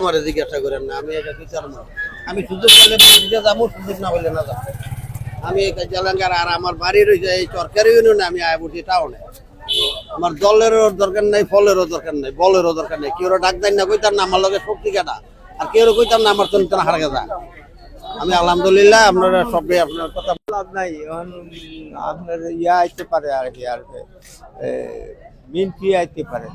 আমার জিজ্ঞাসা করেন না, আমি এটা বিচার না। আমি সুযোগ পেলে দিকে যাব সুযোগ না হইলে না যাব। আমি আর আমার বাড়ি রয়েছে এই সরকারি ইউনিয়নে আমি আয় বসি টাউনে আমার দলেরও দরকার নাই, ফলেরও দরকার নাই, বলেরও দরকার কেউ ডাক দেন না কইতাম না, আমার লগে শক্তি কাটা। আর কেউ কইতাম না, আমার না হারা আমি আলহামদুলিল্লাহ, আপনারা সবই আপনার কথা লাভ নাই আপনার ইয়া আইতে পারে আর কি, আর বিএনপি আইতে পারে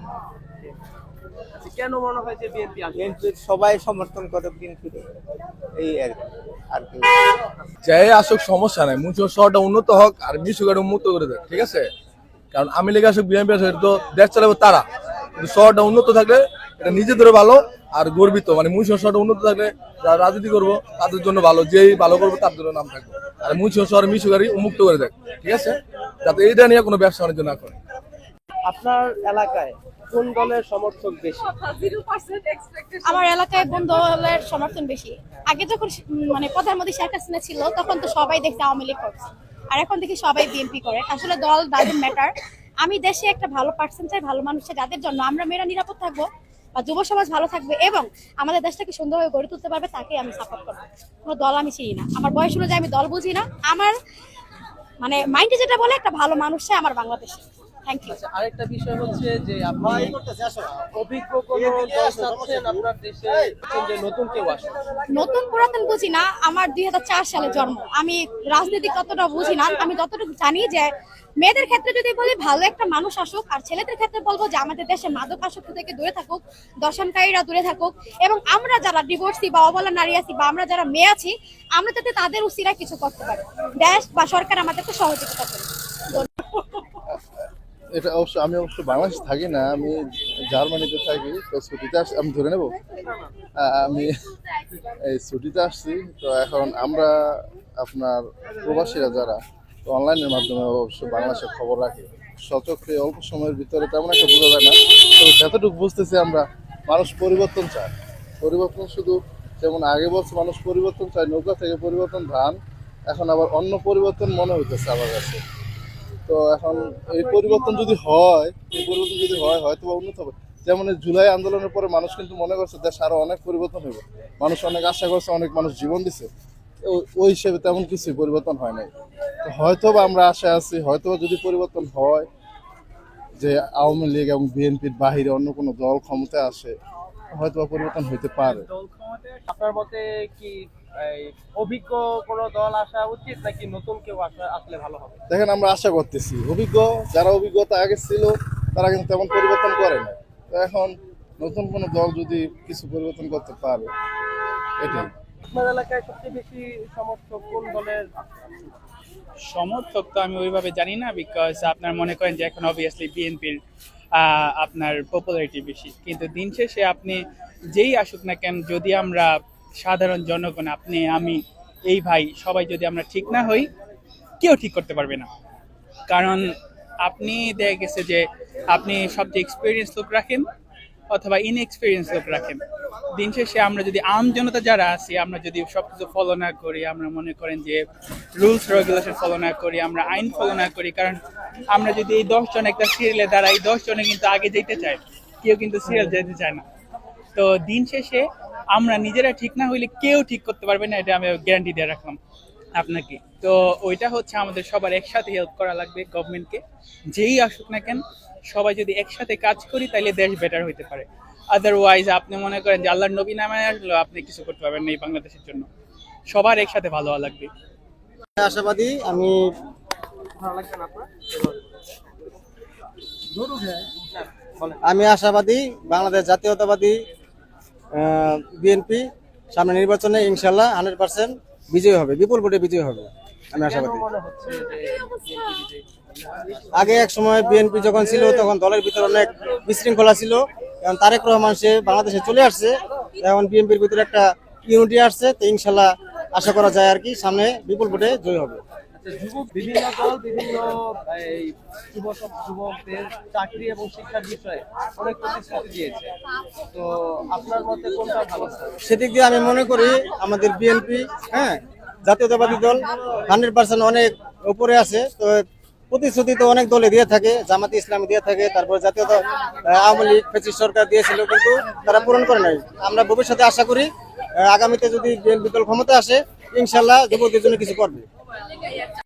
কেন মনে হয় যে বিএনপি বিএনপি সবাই সমর্থন করে বিএনপি এই আর কি আর কি। যাই আসুক সমস্যা নাই। মুন্সিগঞ্জ শহরটা উন্নত হোক আর মিশুগাড়ি উন্নত করে দেয় ঠিক আছে? কারণ আমি লেগে আসুক বিএনপি আসুক তো দেশ চালাবে তারা। কিন্তু শহরটা উন্নত থাকলে এটা নিজেদের ভালো আর গর্বিত। মানে মুন্সিগঞ্জ শহরটা উন্নত থাকলে যারা রাজনীতি করব তাদের জন্য ভালো। যেই ভালো করব তার জন্য নাম থাকবে। আর মুন্সিগঞ্জ শহরে মিশুগাড়ি উন্মুক্ত করে দেয় ঠিক আছে? যাতে এইটা নিয়ে কোনো ব্যবসা বাণিজ্য না করে। আপনার এলাকায় কোন দলের সমর্থক বেশি? আমার এলাকায় কোন দলের সমর্থন বেশি? আগে যখন মানে প্রধানমন্ত্রী শেখ হাসিনা ছিল তখন তো সবাই দেখতে আওয়ামী লীগ করছে। আর এখন দেখি সবাই বিএনপি করে। আসলে দল ডাজেন্ট ম্যাটার আমি দেশে একটা ভালো পার্সন চাই ভালো মানুষ চাই যাদের জন্য আমরা মেয়েরা নিরাপদ থাকব বা যুব সমাজ ভালো থাকবে এবং আমাদের দেশটাকে সুন্দরভাবে গড়ে তুলতে পারবে তাকে আমি সাপোর্ট করব। কোনো দল আমি চিনি না। আমার বয়স অনুযায়ী আমি দল বুঝি না। আমার মানে মাইন্ডে যেটা বলে একটা ভালো মানুষ চাই আমার বাংলাদেশে। থ্যাংক ইউ আচ্ছা আরেকটা বিষয় হচ্ছে যে আপনি অভিজ্ঞ কোন চাচ্ছেন আপনার দেশে যে নতুন কেউ আসে নতুন পুরাতন বুঝি না আমার দুই সালে জন্ম। আমি রাজনীতি ততটা বুঝি না আমি যতটুকু জানি যে মেয়েদের ক্ষেত্রে যদি বলি ভালো একটা মানুষ আসুক আর ছেলেদের ক্ষেত্রে বলব যে আমাদের দেশে মাদক আসক্তি থেকে দূরে থাকুক দর্শনকারীরা দূরে থাকুক এবং আমরা যারা ডিভোর্সি বা অবলা নারী আছি বা আমরা যারা মেয়ে আছি আমরা যাতে তাদের উচিরা কিছু করতে পারি। দেশ বা সরকার আমাদেরকে সহযোগিতা করে এটা অবশ্য আমি অবশ্য বাংলাদেশ থাকি না, আমি জার্মানিতে থাকি, তো ছুটিতে আস আমি ধরে নেব? আমি এই ছুটিতে আসছি, তো এখন আমরা আপনার প্রবাসীরা যারা, তো অনলাইনের মাধ্যমে অবশ্য বাংলাদেশের খবর রাখি। সচক্ষে অল্প সময়ের ভিতরে তেমন একটা বোঝা যায় না, তবে যতটুকু বুঝতেছি আমরা, মানুষ পরিবর্তন চায়। পরিবর্তন শুধু যেমন আগে বলছে, মানুষ পরিবর্তন চায়, নৌকা থেকে পরিবর্তন, ধান, এখন আবার অন্য পরিবর্তন মনে হইতেছে আমার কাছে। তো এখন এই পরিবর্তন যদি হয়, এই পরিবর্তন যদি হয়, হয়তো বা উন্নত হবে। যেমন জুলাই আন্দোলনের পরে মানুষ কিন্তু মনে করছে, দেশ আরও অনেক পরিবর্তন হবে মানুষ অনেক আশা করছে, অনেক মানুষ জীবন দিছে। ওই হিসেবে তেমন কিছুই পরিবর্তন হয় নাই। হয়তো বা আমরা আশা আছি হয়তো যদি পরিবর্তন হয়, যে আওয়ামী লীগ এবং বিএনপির বাহিরে অন্য কোনো দল ক্ষমতায় আসে হয়তো পরিবর্তন হইতে পারে। দল ক্ষমতায় আপনার মতে কি অভিজ্ঞ কোন দল আসা উচিত নাকি নতুন কেউ আসা আসলে ভালো হবে? দেখেন আমরা আশা করতেছি। অভিজ্ঞ যারা অভিজ্ঞতা আগে ছিল তারা কিন্তু তেমন পরিবর্তন করে না তো এখন নতুন কোনো দল যদি কিছু পরিবর্তন করতে পারে এটাই। আপনার এলাকায় সবচেয়ে বেশি সমর্থক কোন দলের সমর্থক তো আমি ওইভাবে জানি না বিকজ আপনার মনে করেন যে এখন অবভিয়াসলি বিএনপির আপনার পপুলারিটি বেশি। কিন্তু দিন শেষে আপনি যেই আসুক না কেন যদি আমরা সাধারণ জনগণ, আপনি, আমি, এই ভাই, সবাই যদি আমরা ঠিক না হই, কেউ ঠিক করতে পারবে না। কারণ আপনি দেখা গেছে যে আপনি সবচেয়ে এক্সপিরিয়েন্স লোক রাখেন অথবা ইনএক্সপিরিয়েন্স লোক রাখেন। দিন শেষে আমরা যদি আম জনতা যারা আছি, আমরা যদি সবকিছু ফলো না করি, আমরা মনে করেন যে রুলস রেগুলেশন ফলো না করি, আমরা আইন ফলো না করি, কারণ আমরা যদি এই দশজন একটা সিরিয়ালে দাঁড়াই, দশ জনে কিন্তু আগে যেতে চায়, কেউ কিন্তু সিরিয়াল যেতে চায় না। তো দিন শেষে আমরা নিজেরা ঠিক না হইলে কেউ ঠিক করতে পারবে না, এটা আমি গ্যারান্টি দিয়ে রাখলাম আপনাকে। তো ওইটা হচ্ছে আমাদের সবার একসাথে হেল্প করা লাগবে গভর্নমেন্টকে যেই আসুক না কেন, সবাই যদি একসাথে কাজ করি তাহলে দেশ বেটার হইতে পারে। আদারওয়াইজ আপনি মনে করেন যে আল্লাহর নবী নামে আসলো আপনি কিছু করতে পারবেন না এই বাংলাদেশের জন্য। সবার একসাথে ভালো হওয়া লাগবে। আশাবাদী আমি আমি আশাবাদী বাংলাদেশ জাতীয়তাবাদী বিএনপি সামনে নির্বাচনে ইনশাল্লাহ হান্ড্রেড পার্সেন্ট বিজয়ী হবে বিপুল ভোটে বিজয়ী হবে আমি আশাবাদী। আগে এক সময় বিএনপি যখন ছিল তখন দলের ভিতরে অনেক বিশৃঙ্খলা ছিল এখন তারেক রহমান সে বাংলাদেশে চলে আসছে এখন বিএনপির ভিতরে একটা ইউনিটি আসছে তো ইনশাল্লাহ আশা করা যায় আর কি সামনে বিপুল ভোটে জয় হবে। যুবক, বিভিন্ন দল, বিভিন্ন, এই যুব যুবকদের চাকরি এবং শিক্ষার বিষয়ে অনেক প্রতিশ্রুতি দিয়েছে। তো আপনার মতে কোনটা ভালো সেদিক দিয়ে আমি মনে করি আমাদের বিএনপি হ্যাঁ জাতীয়তাবাদী দল, হান্ড্রেড পার্সেন্ট অনেক উপরে আছে। তো প্রতিশ্রুতি তো অনেক দলে দিয়ে থাকে, জামাতে ইসলামী দিয়ে থাকে, তারপর জাতীয় আওয়ামী লীগ ফেসিস সরকার দিয়েছিল, কিন্তু তারা পূরণ করে নাই। আমরা ভবিষ্যতে আশা করি আগামীতে যদি বিএনপি দল ক্ষমতা আসে, ইনশাল্লাহ যুবকদের জন্য কিছু করবে। 那个也。